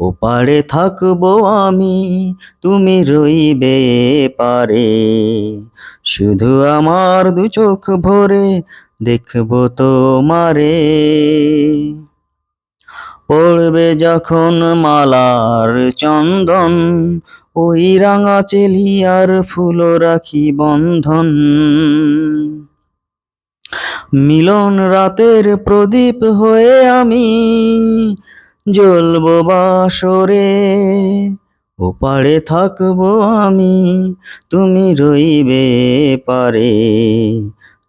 ওপারে থাকব আমি, তুমি রইবে পারে শুধু আমার দু চোখ ভরে দেখব তোমারে। পড়বে যখন মালার চন্দন, ওই রাঙা চেলিয়ার ফুল রাখি বন্ধন। মিলন রাতের প্রদীপ হয়ে আমি জ্বলবো বাসরে, ওপারে থাকব আমি, তুমি রইবে পারে।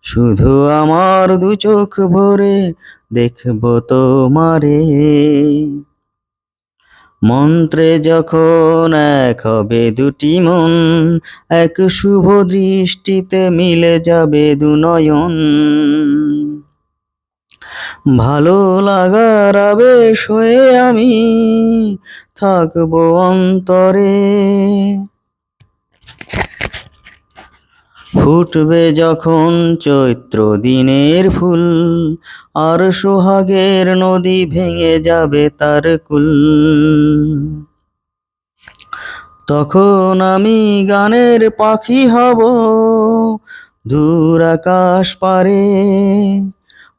শুধু আমার দু চোখ ভরে দেখব তোমারে। মন্ত্রে যখন এক হবে দুটি মন, এক শুভ দৃষ্টিতে মিলে যাবে দুনয়ন ভালো লাগার আবেশ হয়ে আমি থাকব অন্তরে। ফুটবে যখন চৈত্র দিনের ফুল, আর সোহাগের নদী ভেঙে যাবে তার কুল। তখন আমি গানের পাখি হব দূর আকাশ পারে